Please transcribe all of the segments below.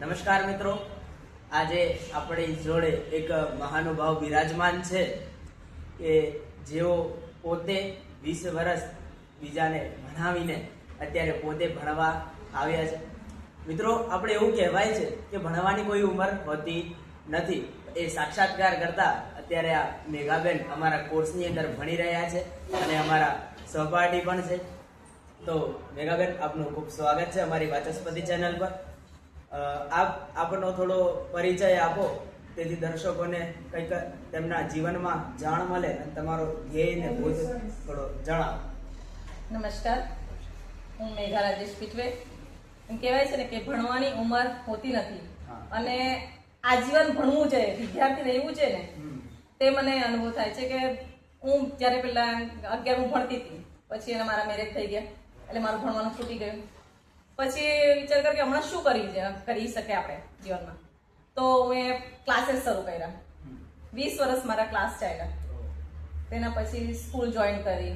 નમસ્કાર મિત્રો. આજે આપણી જોડે એક મહાનુભાવ બિરાજમાન છે કે જેઓ પોતે વીસ વર્ષ બીજાને ભણાવીને અત્યારે પોતે ભણવા આવ્યા છે. મિત્રો, આપણે એવું કહેવાય છે કે ભણવાની કોઈ ઉંમર હોતી નથી. એ સાક્ષાત્કાર કરતા અત્યારે આ મેઘાબેન અમારા કોર્સની અંદર ભણી રહ્યા છે અને અમારા સહપાઠી પણ છે. તો મેઘાબેન, આપનું ખૂબ સ્વાગત છે અમારી વાચસ્પતિ ચેનલ પર. આપ આપનો થોડો પરિચય આપો. તેથી દર્શકોને કંઈક તેમના જીવનમાં જાણ મળે અને તમારો ધ્યેય ને ભૂત થોડો જણાવો. નમસ્કાર. હું મેઘા રાજેશ પીઠવે એમ કહેવાય છે ને કે ભણવાની ઉંમર હોતી નથી. અને આજીવન ભણવું છે વિદ્યાર્થી રહેવું છે ને તે મને અનુભવ થાય છે કે હું જ્યારે પેલા અગિયાર હું ભણતી હતી પછી એના મારા મેરેજ થઈ ગયા. એટલે મારું ભણવાનું છૂટી ગયું. પછી વિચાર કર કે હમણાં શું કરી કરી શકે આપણે જીવનમાં. તો મેં ક્લાસીસ શરૂ કર્યા. વીસ વર્ષ મારા ક્લાસ ચાલ્યા. તેના પછી સ્કૂલ જોઈન કરી.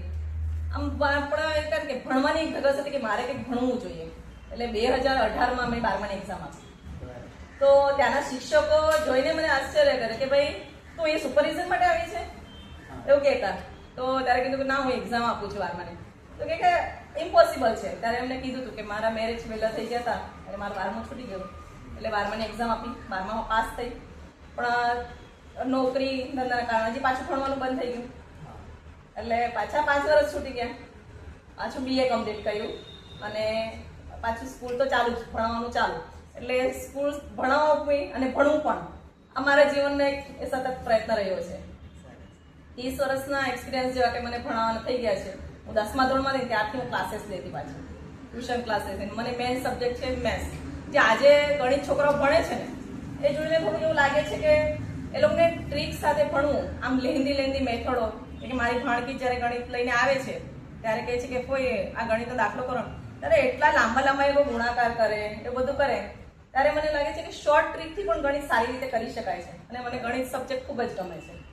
આમ આપણા એ કારણ કે ભણવાની ધગસ હતી કે મારે કંઈક ભણવું જોઈએ. એટલે બે હજાર અઢારમાં મેં બારમાની એક્ઝામ આપી. તો ત્યાંના શિક્ષકો જોઈને મને આશ્ચર્ય કરે કે ભાઈ તું એ સુપરવિઝન માટે આવી છે? એવું કહેતા. તો ત્યારે કીધું કે ના હું એક્ઝામ આપું છું બારમાની. તો કે ઇમ્પોસિબલ છે. ત્યારે એમને કીધું હતું કે મારા મેરેજ વહેલા થઈ ગયા હતા એટલે મારું બારમું છૂટી ગયું. એટલે બારમાની એક્ઝામ આપી. બારમામાં પાસ થઈ. પણ નોકરી ધંધાના કારણે હજી પાછું ભણવાનું બંધ થઈ ગયું. એટલે પાછા પાંચ વર્ષ છૂટી ગયા. પાછું બીએ કમ્પ્લીટ કર્યું. અને પાછું સ્કૂલ તો ચાલુ જ, ભણાવવાનું ચાલુ. એટલે સ્કૂલ ભણાવવું અને ભણવું પણ. અમારા જીવનનો એક એ સતત પ્રયત્ન રહ્યો છે. ત્રીસ વર્ષના એક્સપિરિયન્સ જેવા કે મને ભણાવવાના થઈ ગયા છે. હું દસમા ધોરણમાં હતી ત્યારથી હું ક્લાસીસ લેતી પાછી. ટ્યુશન ક્લાસીસ મને મેઇન સબ્જેક્ટ છે મેથ્સ જે આજે ગણિત છોકરાઓ ભણે છે ને, એ જોઈને થોડું એવું લાગે છે કે એ લોકોને ટ્રીક સાથે ભણવું, આમ લેન્દી લેન્દી મેથડો કે મારી ભાણકી જ્યારે ગણિત લઈને આવે છે, ત્યારે કહે છે કે કોઈ આ ગણિતનો દાખલો કરો ત્યારે એટલા લાંબા લાંબા એવો ગુણાકાર કરે, એ બધું કરે. ત્યારે મને લાગે છે કે શોર્ટ ટ્રીકથી પણ ગણિત સારી રીતે કરી શકાય છે. અને મને ગણિત સબ્જેક્ટ ખૂબ જ ગમે છે.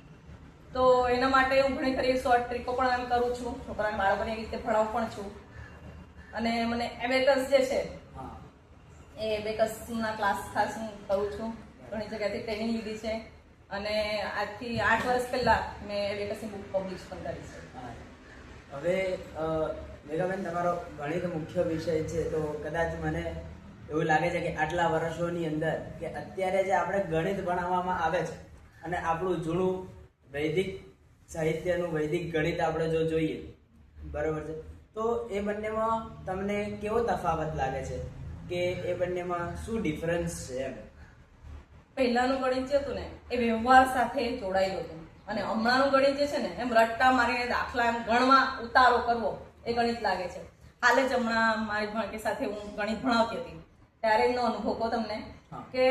તો એના માટે હું ઘણી ખરી શોર્ટ ટ્રીકો પણ એમ કરું છું. છોકરાને બાળકોને એવી રીતે ભણાવું પણ છું. અને મને એબેકસ જે છે હા. એ એબેકસના ક્લાસ ખાસ હું કરું છું. ઘણી જગ્યાથી ટ્રેનિંગ લીધી છે. અને આજથી આઠ વર્ષ પહેલા મેં એબેકસની બુક પબ્લિશ પણ કરી છે. હવે મેઘાબેન તમારો ગણિત મુખ્ય વિષય છે તો કદાચ મને એવું લાગે છે કે આટલા વર્ષોની અંદર કે અત્યારે જે આપણે ગણિત ભણાવવામાં આવે છે અને આપણું જૂનું વૈદિક સાહિત્યનું વૈદિક ગણિત આપણે જો જોઈએ બરોબર છે? તો એ બંનેમાં તમને કેવો તફાવત લાગે છે કે એ બંનેમાં શું ડિફરન્સ છે એમ? પહેલાનું ગણિત જે હતું ને એ વ્યવહાર સાથે જોડાયેલું હતું. અને હમણાંનું ગણિત જે છે ને એમ રટ્ટા મારીને દાખલા એમ ગણમાં ઉતારો કરવો એ ગણિત લાગે છે. હાલે જ હમણાં મારી ભણકે સાથે હું ગણિત ભણાવતી હતી. ત્યારે એનો અનુભવ કહો તમને કે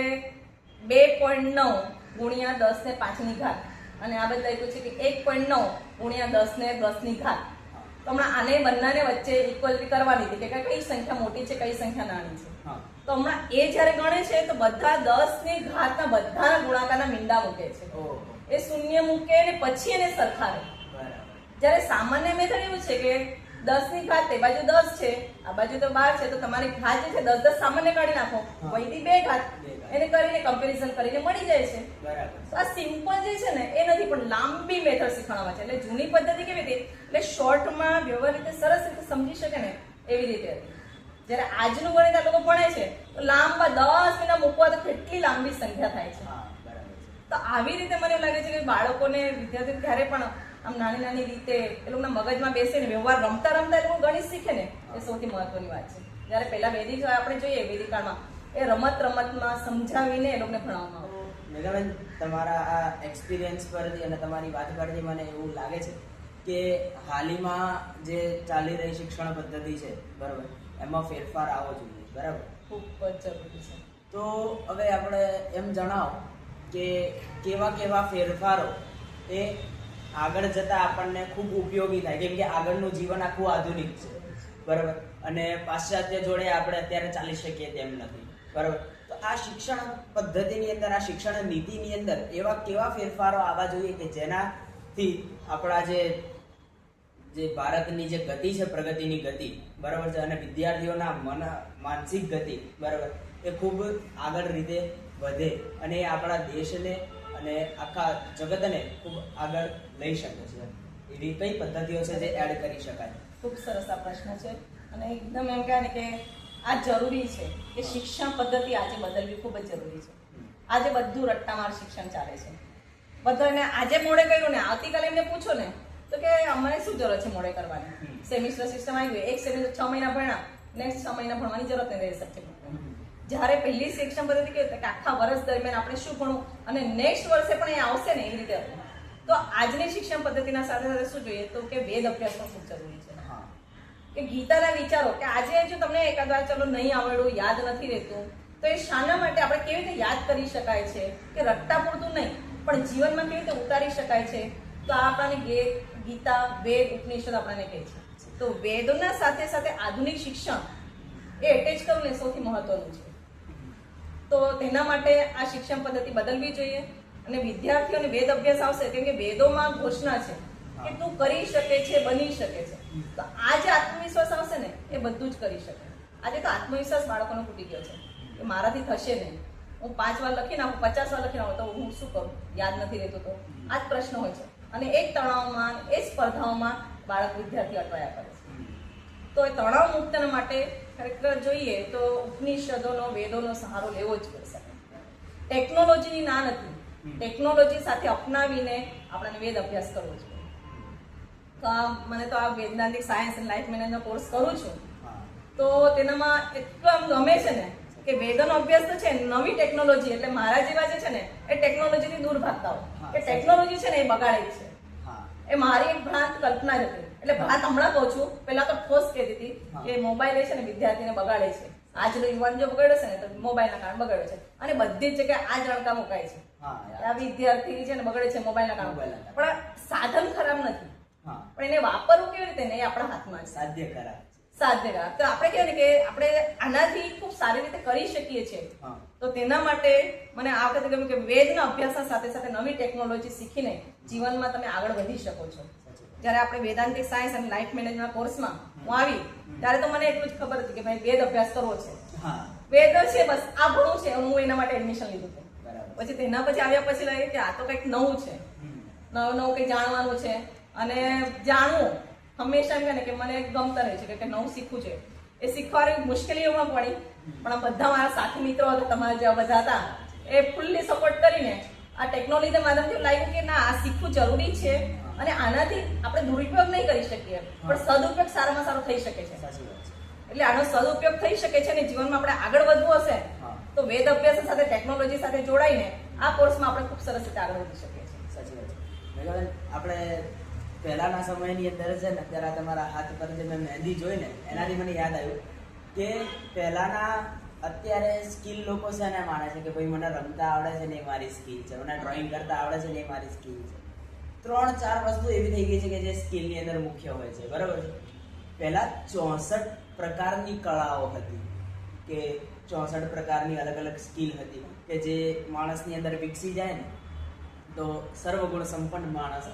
બે પોઈન્ટ નવ ગુણ્યા દસ ને પાંચની ઘાત. અને આ બધા લખ્યું છે કે એક પોઈન્ટ નવ ગુણ્યા દસ ને દસની ઘાત. તો હમણાં આને બંનેને વચ્ચે ઇક્વલિટી કરવાની હતી કે કઈ સંખ્યા મોટી છે કઈ સંખ્યા નાની છે. તો હમણાં એ જ્યારે ગણે છે તો બધા દસની ઘાતના બધાના ગુણાકારના મીંડા મૂકે છે. એ શૂન્ય મૂકે ને પછી એને સરખાવે. જ્યારે સામાન્ય મેથડ એવું છે કે દસની ઘાત તે બાજુ દસ છે આ બાજુ તો બાર છે તો તમારી ઘાત જે છે દસ દસ સામાન્ય કાઢી નાખો. વહીથી બે ઘાત. એને કરીને કમ્પેરિઝન કરીને મળી જાય છે. બરાબર. તો આ સિમ્પલ જે છે ને એ નથી પણ લાંબી મેથડ શીખવાડવા છે. એટલે જૂની પદ્ધતિ કેવી હતી? એટલે શોર્ટમાં વ્યવહાર રીતે સરસ રીતે સમજી શકે ને એવી રીતે જ્યારે આજનું ગણિત આ લોકો ભણે છે તો લાંબા દસ મહિના મૂકવા તો કેટલી લાંબી સંખ્યા થાય છે. હા બરાબર છે. તો આવી રીતે મને એવું લાગે છે કે બાળકોને વિદ્યાર્થીઓ ક્યારે પણ આમ નાની નાની રીતે એ લોકોના મગજમાં બેસે ને વ્યવહાર રમતા રમતા એ લોકો ગણિત શીખે ને એ સૌથી મહત્વની વાત છે. જ્યારે પહેલા વૈદિક આપણે જોઈએ વૈદિક કાળમાં એ રમત રમતમાં સમજાવીને એ લોકોને ભણાવવામાં આવે. મેઘાબેન તમારા આ એક્સપિરિયન્સ પરથી અને તમારી વાત પરથી મને એવું લાગે છે કે હાલીમાં જે ચાલી રહી શિક્ષણ પદ્ધતિ છે બરાબર એમાં ફેરફાર આવવો જોઈએ બરાબર? ખૂબ જ જરૂરી છે. તો હવે આપણે એમ જણાવો કે કેવા કેવા ફેરફારો એ આગળ જતાં આપણને ખૂબ ઉપયોગી થાય કેમ કે આગળનું જીવન આખું આધુનિક છે બરાબર? અને પાશ્ચાત્ય જોડે આપણે અત્યારે ચાલી શકીએ તેમ નથી. બરાબર. તો આ શિક્ષણ પદ્ધતિની અંદર, આ શિક્ષણ નીતિની અંદર એવા કેવા ફેરફારો આવવા જોઈએ કે જેનાથી આપણા જે જે ભારતની જે ગતિ છે, પ્રગતિની ગતિ, બરાબર છે? અને વિદ્યાર્થીઓના મન, માનસિક ગતિ, બરાબર, એ ખૂબ આગળ રીતે વધે અને એ આપણા દેશને અને આખા જગતને ખૂબ આગળ લઈ શકે છે. એવી કઈ પદ્ધતિઓ છે જે એડ કરી શકાય? ખૂબ સરસ આ પ્રશ્ન છે. અને એકદમ એમ કહે કે આ જરૂરી છે. કે શિક્ષણ પદ્ધતિ આજે બદલવી ખૂબ જ જરૂરી છે. આજે બધું રટ્ટામાર શિક્ષણ ચાલે છે. બધાને આજે મોડે કર્યું ને, આવતીકાલે એમને પૂછો ને, તો કે અમને શું જરૂર છે મોડે કરવાની? સેમિસ્ટર સિસ્ટમ આવી ગયું એક સેમિસ્ટર છ મહિના ભણ્યા, નેક્સ્ટ છ મહિના ભણવાની જરૂરત નહીં રહે સબ્જેક્ટ જ્યારે પહેલી શિક્ષણ પદ્ધતિ કે આખા વર્ષ દરમિયાન આપણે શું ભણવું અને નેક્સ્ટ વર્ષે પણ એ આવશે ને એ રીતે. તો આજની શિક્ષણ પદ્ધતિના સાથે સાથે શું જોઈએ? તો કે વેદ અભ્યાસ પણ ખૂબ જરૂરી છે. કે ગીતાના વિચારો કે આજે જો તમને એકાદ વાર ચલો નહીં આવડ્યું, યાદ નથી રહેતું, તો એ શાના માટે આપણે કેવી રીતે યાદ કરી શકાય છે કે રટતા પૂરતું નહીં, પણ જીવનમાં કેવી રીતે ઉતારી શકાય છે? તો આ આપણને ગીતા, વેદ, ઉપનિષદ આપણને કહે છે. તો વેદોના સાથે સાથે આધુનિક શિક્ષણ એ એટેચ કરવું ને સૌથી મહત્વનું છે. તો તેના માટે આ શિક્ષણ પદ્ધતિ બદલવી જોઈએ અને વિદ્યાર્થીઓને વેદ અભ્યાસ આવશે, કેમ કે વેદોમાં ઘોષણા છે કે તું કરી શકે છે, બની શકે છે. તો આ જે આત્મવિશ્વાસ આવશે ને, એ બધું જ કરી શકે. આજે તો આત્મવિશ્વાસ બાળકોનો તૂટી ગયો છે. કે મારાથી થશે નહીં. હું પાંચ વાર લખી નાખું, પચાસ વાર લખી નાખું, તો હું શું કરું? યાદ નથી રહેતો તો. આ જ પ્રશ્ન હોય છે. અને એ તણાવમાં, એ સ્પર્ધાઓમાં બાળક વિદ્યાર્થી અટવાયા કરે છે. તો એ તણાવ મુક્ત માટે ખરેખર જોઈએ તો ઉપનિષદોનો, વેદોનો સહારો લેવો જ પડશે. ટેકનોલોજીની ના નથી. ટેકનોલોજી સાથે અપનાવીને આપણને વેદ અભ્યાસ કરવો જોઈએ. તો આ મને તો આ વૈજ્ઞાનિક science and life management course કરું છું. તો તેનામાં એટલું આમ ગમે છે ને કે વેદનો અભ્યાસ તો છે નવી ટેકનોલોજી એટલે મારા જેવા જે છે ને એ ટેકનોલોજીથી દૂર ભાગતા કે ટેકનોલોજી છે ને એ બગાડે છે. એ મારી એક ભ્રાંત કલ્પના જ હતી. એટલે ભ્રાંત હમણાં કહું છું પેલા તો ઠોસ કહેતી હતી કે મોબાઈલ એ છે ને વિદ્યાર્થીને બગાડે છે. આજનો યુવાન જો બગાડે છે ને તો મોબાઈલના કારણે બગાડે છે. અને બધી જ જગ્યાએ આ જ રણકા મુકાય છે. આ વિદ્યાર્થી છે ને બગડે છે મોબાઈલના કારણે. પણ સાધન ખરાબ નથી. પણ એને વાપરવું કેવી રીતે? નહીં આપણા હાથમાં છે સાધ્ય કરા સાધ્ય કરા તો આપણે કહેવાય ને કે આપણે આનાથી ખૂબ સારી રીતે કરી શકીએ છીએ. તો તેના માટે મને આ વખતે ગમ્યું કે વેદના અભ્યાસના સાથે સાથે નવી ટેકનોલોજી શીખીને જીવનમાં તમે આગળ વધી શકો છો. જ્યારે આપણે વેદાંતિક સાયન્સ અને લાઈફ મેનેજમેન્ટ કોર્સમાં હું આવી ત્યારે તો મને એટલું જ ખબર હતી કે ભાઈ વેદ અભ્યાસ કરવો છે. વેદ છે બસ આ ભણવું છે હું એના માટે એડમિશન લીધું હતું. બરાબર. પછી તેના પછી આવ્યા પછી લાગે કે આ તો કંઈક નવું છે. નવું નવું કંઈ જાણવાનું છે. અને જાણવું હંમેશા એમ કહે કે મને ગમતા રહે છે કે નવું શીખવું છે. એ શીખવાની મુશ્કેલીઓમાં પડી પણ બધા મારા સાથી મિત્રો હતા તમારા જેવા બધા હતા એ ફૂલ્લી સપોર્ટ કરીને આ ટેકનોલોજી માધ્યમથી લાગ્યું કે ના આ શીખવું જરૂરી છે અને આનાથી આપણે દુરુપયોગ નહીં કરી શકીએ પણ સદુપયોગ સારામાં સારો થઈ શકે છે. એટલે આનો સદુપયોગ થઈ શકે છે અને જીવનમાં આપણે આગળ વધવું હશે તો વેદ અભ્યાસ સાથે ટેકનોલોજી સાથે જોડાઈને આ કોર્સમાં આપણે ખૂબ સરસ રીતે આગળ વધી શકીએ છીએ. સાચી વાત આપણે પહેલાના સમયની અંદર છે ને અત્યારે તમારા હાથ પર જે મેં મહેંદી જોઈ ને, એનાથી મને યાદ આવ્યું કે પહેલાના અત્યારે સ્કિલ લોકો છે ને માને છે કે ભાઈ મને રમતા આવડે છે ને એ મારી સ્કિલ છે, મને ડ્રોઈંગ કરતા આવડે છે ને એ મારી સ્કિલ છે. ત્રણ ચાર વસ્તુ એવી થઈ ગઈ છે કે જે સ્કિલની અંદર મુખ્ય હોય છે, બરાબર છે? પહેલાં ચોસઠ પ્રકારની કળાઓ હતી કે ચોસઠ પ્રકારની અલગ અલગ સ્કિલ હતી કે જે માણસની અંદર વિકસી જાય ને, તો સર્વગુણ સંપન્ન માણસ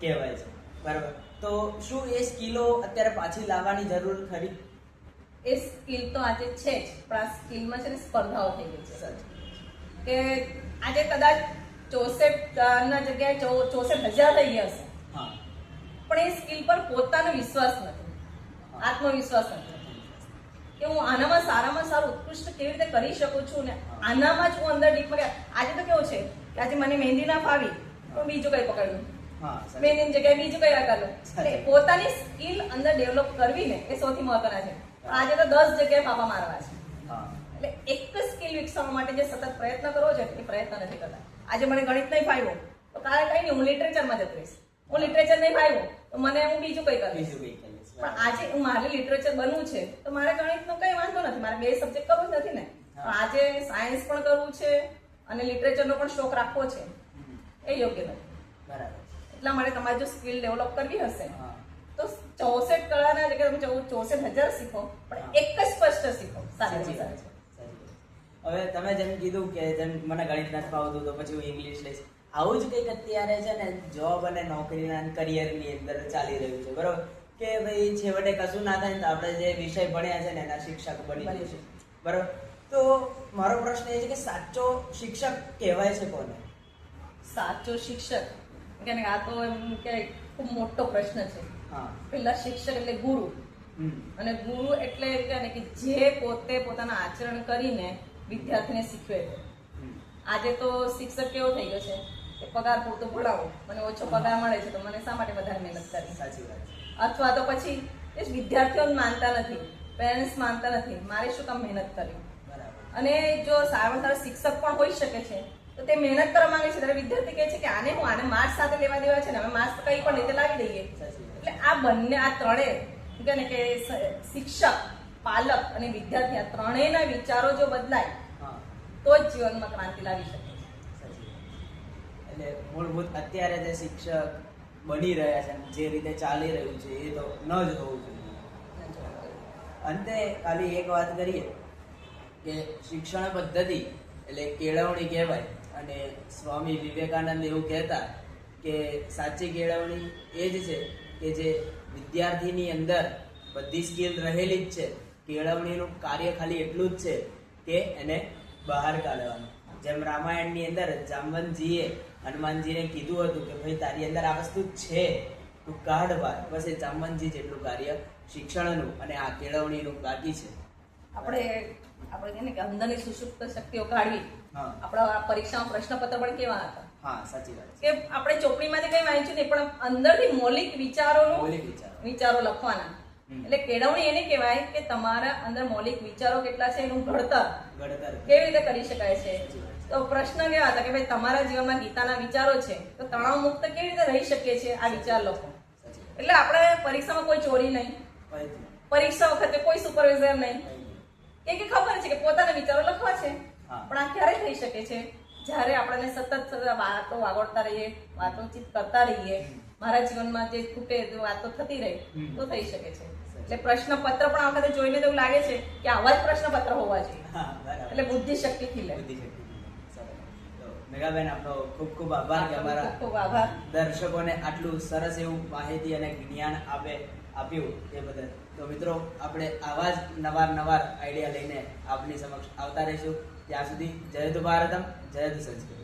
કહેવાય છે. બરાબર. તો શું એ સ્કિલો અત્યારે પાછી લાવવાની જરૂર ખરી? એ સ્કિલ તો આજે છે જ પણ આ સ્કિલમાં છે ને સ્પર્ધાઓ થઈ ગઈ છે. કે આજે કદાચ ચોસઠ ના જગ્યાએ ચોસઠ હજાર થઈ ગયા હશે. હા. પણ એ સ્કિલ પર પોતાનો વિશ્વાસ નથી. આત્મવિશ્વાસ નથી. કે હું આનામાં સારામાં સારું ઉત્કૃષ્ટ કેવી રીતે કરી શકું છું ને આનામાં જ હું અંદર ડીપમાં આજે તો કેવું છે કે આજે મને મહેંદી ના ફાવી તો બીજું કઈ પકડ્યું. સાચી. જગ્યાએ બીજું કઈ કરી લો એટલે પોતાની સ્કિલ અંદર ડેવલપ કરવી ને એ સૌથી મહત્વના છે. આજે તો દસ જગ્યાએ પાપા મારવા છે. એટલે એક સ્કિલ વિકસાવવા માટે જે સતત પ્રયત્ન કરવો છે એ પ્રયત્ન નથી કરતા. આજે મને ગણિત નહીં ફાવ્યો તો કાલે કઈ નહીં હું લિટરેચરમાં જતી રહીશ. હું લિટરેચર નહીં ફાવ્યો તો મને હું બીજું કઈ કરીશ પણ આજે હું મારે લિટરેચર બનવું છે તો મારે ગણિતનો કઈ વાંધો નથી. મારે બે સબ્જેક્ટ કરવું જ નથી ને. આજે સાયન્સ પણ કરવું છે અને લિટરેચરનો પણ શોખ રાખવો છે. એ યોગ્ય નથી. બરાબર. એટલા માટે તમારે જો સ્કિલ ડેવલપ કરવી હશે તો ચોસઠ કળાના જગ્યાએ તમે ચોસઠ હજાર શીખો પણ એક જ સ્પષ્ટ શીખો. સારી સાચી વાત. છે હવે તમે જેમ કીધું કે જેમ મને ગણિત નથી ફાવતું તો પછી હું ઇંગ્લિશ લઈશ. આવું જ કંઈક અત્યારે છે ને જોબ અને નોકરીના કરિયરની અંદર ચાલી રહ્યું છે બરોબર? કે ભાઈ છેવટે કશું ના થાય ને તો આપણે જે વિષય ભણ્યા છે ને એના શિક્ષક બની બની છે બરોબર? તો મારો પ્રશ્ન એ છે કે સાચો શિક્ષક કહેવાય છે કોને? સાચો શિક્ષક? કે આ તો એમ કે ખૂબ મોટો પ્રશ્ન છે. પેલા શિક્ષક એટલે ગુરુ. અને ગુરુ એટલે ને કે જે પોતે પોતાના આચરણ કરીને વિદ્યાર્થીને શીખવે છે. આજે તો શિક્ષક કેવો થઈ ગયો છે કે પગાર પૂરતો ભણાવો. મને ઓછો પગાર મળે છે તો મને શા માટે વધારે મહેનત કરવી? સાચી વાત અથવા તો પછી એ વિદ્યાર્થીઓ માનતા નથી. પેરેન્ટ્સ માનતા નથી. મારે શું કામ મહેનત કરવી? બરાબર. અને જો સારામાં સારા શિક્ષક પણ હોઈ શકે છે તો તે મહેનત કરવા માંગે છે. ત્યારે વિદ્યાર્થી કહે છે કે આને હું આને માર્ક્સ સાથે લેવા દેવા છે ને અમે માર્ક્સ કઈ પણ રીતે લાવી દઈએ. એટલે આ બંને આ ત્રણે કે ને કે શિક્ષક પાલક અને વિદ્યાર્થી આ ત્રણેયના વિચારો જો બદલાય તો જ જીવનમાં ક્રાંતિ લાવી શકે. એટલે મૂળભૂત અત્યારે જે શિક્ષક બની રહ્યા છે જે રીતે ચાલી રહ્યું છે એ તો ન જ હોવું જોઈએ. અંતે ખાલી એક વાત કરીએ કે શિક્ષણ પદ્ધતિ એટલે કેળવણી કહેવાય અને સ્વામી વિવેકાનંદ એવું કહેતા કે સાચી કેળવણી એ જ છે કે જે વિદ્યાર્થીની અંદર બધી સ્કિલ રહેલી જ છે. કેળવણીનું કાર્ય ખાલી એટલું જ છે કે એને બહાર કાઢવાનું. જેમ રામાયણની અંદર જામવંતજીએ હનુમાનજીને કીધું હતું કે ભાઈ, તારી અંદર આ વસ્તુ છે. તું કાઢ બહાર બસ એ જામવંતજી જેટલું કાર્ય શિક્ષણનું અને આ કેળવણીનું બાકી છે. આપણે આપણે કહીએ ને કે અંદરની સુષુપ્ત શક્તિઓ કાઢવી આપણા પરીક્ષામાં પ્રશ્નપત્ર પણ કેવા હતા? હા સાચી વાત કે આપણે ચોપડીમાંથી કઈ વાંચ્યું નહીં પણ અંદરથી મૌલિક વિચારો. વિચારો લખવાના. એટલે કેળવણી એને કહેવાય કે તમારા અંદર મૌલિક વિચારો કેટલા છે એનું ઘડતર. કેવી રીતે કરી શકાય છે. તો પ્રશ્ન કેવા હતા કે ભાઈ તમારા જીવનમાં ગીતાના વિચારો છે તો તણાવ મુક્ત કેવી રીતે રહી શકીએ છીએ આ વિચાર લખો એટલે આપણે પરીક્ષામાં કોઈ ચોરી નહીં. પરીક્ષા વખતે કોઈ સુપરવિઝર નહીં. કે ખબર છે કે પોતાના વિચારો લખવા છે. પણ આ ક્યારે થઈ શકે છે? જ્યારે આપણને સતત વાતો વાગોળતા રહીએ વાતોચીત કરતા રહીએ મારા જીવનમાં જે ખૂટે જો વાતો થતી રહે તો થઈ શકે છે. એટલે પ્રશ્નપત્ર પણ આ વખતે જોઈને એવું લાગે છે કે આવા જ પ્રશ્નપત્ર હોવા જોઈએ. બરાબર. એટલે બુદ્ધિ શક્તિ ખીલે બુદ્ધિશક્તિ. સરસ. તો મેઘાબેન આપનો ખૂબ ખૂબ આભાર કે અમારા ખૂબ ખૂબ આભાર. દર્શકોને આટલું સરસ એવું માહિતી અને જ્ઞાન આપે આપ્યું તે બદલ. તો મિત્રો આપણે આવા જ નવાર નવાર આઈડિયા લઈને આપની સમક્ષ આવતા રહીશું. ત્યાં સુધી જય હિન્દ ભારતમ જય સંસ્કૃત